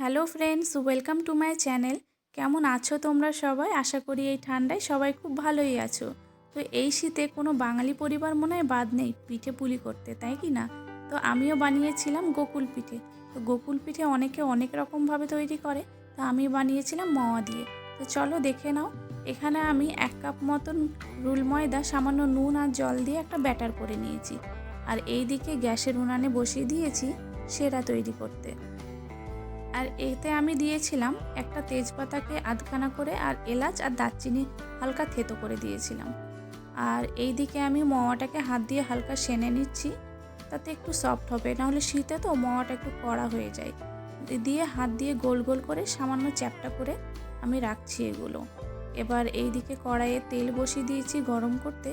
Hello friends, welcome to my channel. কেমন আছো তোমরা সবাই? আশা করি এই ঠান্ডায় সবাই খুব ভালোই আছো। তো এই শীতে কোনো বাঙালি পরিবার মনে হয় বাদ নেই পিঠে পুলি করতে, তাই কি না? তো আমিও বানিয়েছিলাম গোকুল পিঠে। তো গোকুল পিঠে অনেকে অনেক রকমভাবে তৈরি করে, তো আমি বানিয়েছিলাম মাওয়া দিয়ে। তো চলো দেখে নাও, এখানে আমি এক কাপ মতন রুল ময়দা, সামান্য নুন আর জল দিয়ে একটা ব্যাটার করে নিয়েছি। আর এই দিকে গ্যাসের উনানে বসিয়ে দিয়েছি সেরা তৈরি করতে। আর এতে আমি দিয়েছিলাম একটা তেজপাতাকে আধখানা করে আর এলাচ আর দারচিনি হালকা থেতো করে দিয়েছিলাম। আর এই দিকে আমি মোয়াটাকে হাত দিয়ে হালকা সেনে নিচ্ছি, তাতে একটু সফট হবে, নাহলে শীতে তো মোয়াটা একটু কড়া হয়ে যায়। দিয়ে হাত দিয়ে গোল গোল করে সামান্য চ্যাপটা করে আমি রাখছি এগুলো। এবার এই দিকে কড়াইয়ে তেল বসিয়ে দিয়েছি গরম করতে,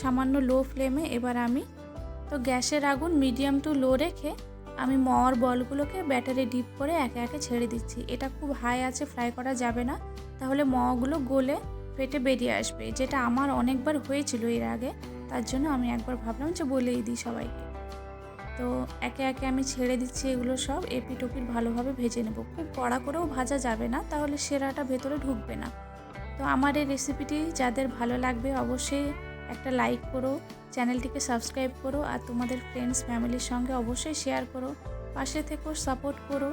সামান্য লো ফ্লেমে এবার আমি তো গ্যাসের আগুন মিডিয়াম টু লো রেখে আমি মর বলগুলোকে ব্যাটারে ডিপ করে একে একে ছেড়ে দিচ্ছি। এটা খুব হাই আছে ফ্রাই করা যাবে না। তাহলে মগুলো গলে ফেটে বেরিয়ে আসবে, যেটা আমার অনেকবার হয়েছিল এর আগে। তার জন্য আমি একবার ভাবলাম যে বলেই দিই সবাইকে। তো একে একে আমি ছেড়ে দিচ্ছি এগুলো সব এপিট ওপিট ভালোভাবে ভেজে নেব। খুব কড়া করেও ভাজা যাবে না, তাহলে সেরাটা ভেতরে ঢুকবে না। তো আমার এই রেসিপিটি যাদের ভালো লাগবে অবশ্যই একটা লাইক করো চ্যানেলটিকে সাবস্ক্রাইব করো আর তোমাদের ফ্রেন্ডস ফ্যামিলির সঙ্গে অবশ্যই শেয়ার করো। পাশে থেকেও সাপোর্ট করো।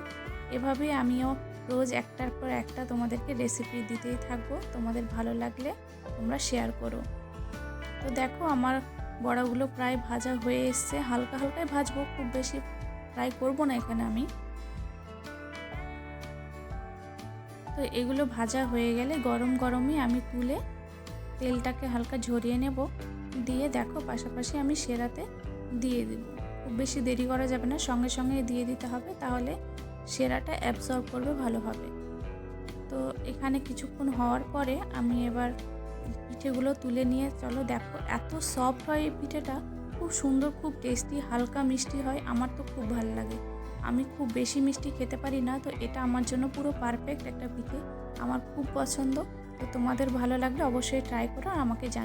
এভাবে আমিও রোজ একটার পর একটা তোমাদেরকে রেসিপি দিতেই থাকব। তোমাদের ভালো লাগলে তোমরা শেয়ার করো। তো দেখো, আমার বড়াগুলো প্রায় ভাজা হয়ে এসছে। হালকা হালকাই ভাজবো, খুব বেশি ফ্রাই করব না এখানে আমি। তো এগুলো ভাজা হয়ে গেলে গরম গরমই আমি তুলে তেলটাকে হালকা ঝরিয়ে নেব। দিয়ে দেখো পাশাপাশি আমি সেরাতে দিয়ে দেব। খুব বেশি দেরি করা যাবে না, সঙ্গে সঙ্গে দিয়ে দিতে হবে, তাহলে সেরাটা অ্যাবসর্ব করবে ভালোভাবে তো এখানে কিছুক্ষণ হওয়ার পরে আমি এবার পিঠেগুলো তুলে নিয়ে, চলো দেখো এত সফট হয় এই পিঠেটা। খুব সুন্দর, খুব টেস্টি হালকা মিষ্টি হয়, আমার তো খুব ভালো লাগে। আমি খুব বেশি মিষ্টি খেতে পারি না, তো এটা আমার জন্য পুরো পারফেক্ট একটা পিঠে। আমার খুব পছন্দ। তো তোমাদের ভালো লাগলে অবশ্যই ট্রাই করো আর আমাকে জান